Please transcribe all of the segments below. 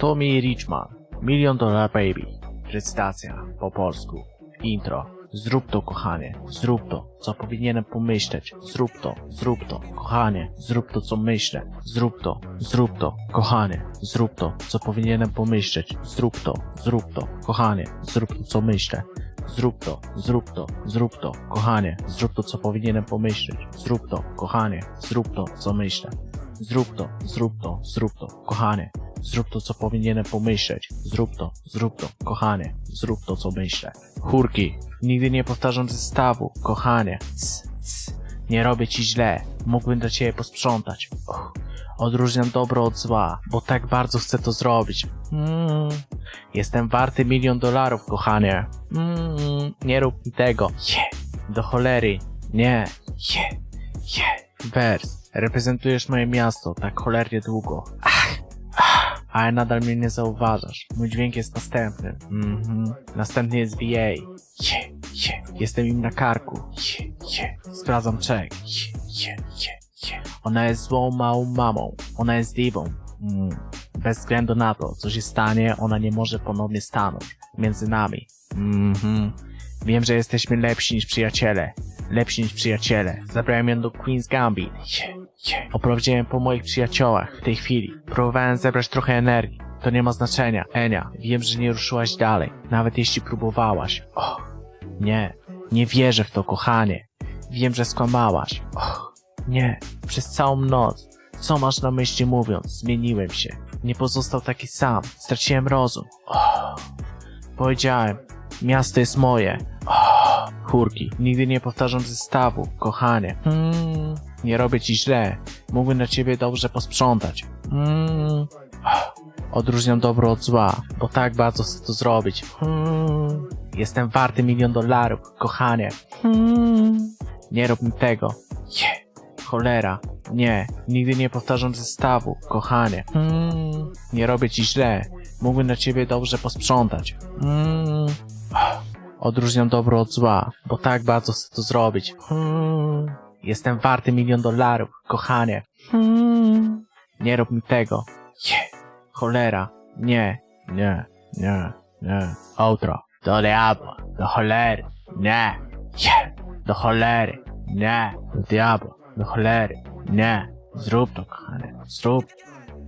Tommy Richman, Million Dollar Baby. Recytacja po polsku. Intro. Zrób to, kochanie. Zrób to, co powinienem pomyśleć. Zrób to, zrób to, kochanie. Zrób to, co myślę. Zrób to, zrób to, kochanie. Zrób to, co powinienem pomyśleć. Zrób to, zrób to, kochanie. Zrób to, co myślę. Zrób to, zrób to, zrób to, kochanie. Zrób to, co powinienem pomyśleć. Zrób to, kochanie. Zrób to, co myślę. Zrób to, zrób to, zrób to, kochanie. Zrób to, co powinienem pomyśleć. Zrób to, zrób to, kochanie. Zrób to, co myślę. Chórki. Nigdy nie powtarzam zestawu, kochanie. C, c. Nie robię ci źle. Mógłbym dla ciebie posprzątać. Och. Odróżniam dobro od zła, bo tak bardzo chcę to zrobić. Mm. Jestem warty milion dolarów, kochanie. Mm. Nie rób mi tego. Je. Do cholery. Nie. Je. Je. Wers. Reprezentujesz moje miasto tak cholernie długo. Ale nadal mnie nie zauważasz. Mój dźwięk jest następny. Mhm. Następny jest VA. Je. Je. Jestem im na karku. Je. Je. Sprawdzam czek. Je. Je. Je. Je. Ona jest złą małą mamą. Ona jest diwą. Mm. Bez względu na to, co się stanie, ona nie może ponownie stanąć. Między nami. Mhm. Wiem, że jesteśmy lepsi niż przyjaciele. Lepsi niż przyjaciele. Zabrałem ją do Queen's Gambit. Je, Oprowadziłem po moich przyjaciołach w tej chwili. Próbowałem zebrać trochę energii. To nie ma znaczenia. Enia, wiem, że nie ruszyłaś dalej. Nawet jeśli próbowałaś. Och, nie. Nie wierzę w to, kochanie. Wiem, że skłamałaś. Och, nie. Przez całą noc. Co masz na myśli mówiąc? Zmieniłem się. Nie pozostał taki sam. Straciłem rozum. Och. Powiedziałem, miasto jest moje. Oh, chórki. Nigdy nie powtarzam zestawu, kochanie. Mm, nie robię ci źle. Mógłbym na ciebie dobrze posprzątać. Mm, odróżniam dobro od zła, bo tak bardzo chcę to zrobić. Mm, jestem warty milion dolarów, kochanie. Mm, nie rób mi tego. Je, cholera. Nie, nigdy nie powtarzam zestawu, kochanie. Mm, nie robię ci źle. Mógłbym na ciebie dobrze posprzątać. Mm, Odróżniam dobro od zła, bo tak bardzo chcę to zrobić. Hmm. Jestem warty milion dolarów, kochanie. Hmm. Nie rób mi tego. Je. Cholera. Nie. Nie. Nie. Nie. Outro. Do diabła. Do cholery. Nie. Je. Do cholery. Nie. Do diabła. Do cholery. Nie. Zrób to, kochanie. Zrób.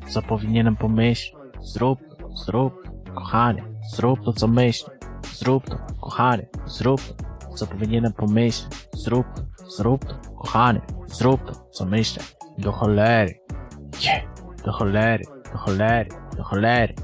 Co powinienem pomyśleć. Zrób. Zrób. Kochanie. Zrób to, co myślę. Zrób to, kochanie, zrób to, co powinienem pomyśleć. Zrób to, zrób to, kochanie, zrób to, co myślę. Do cholery. Je, do cholery, do cholery, do cholery.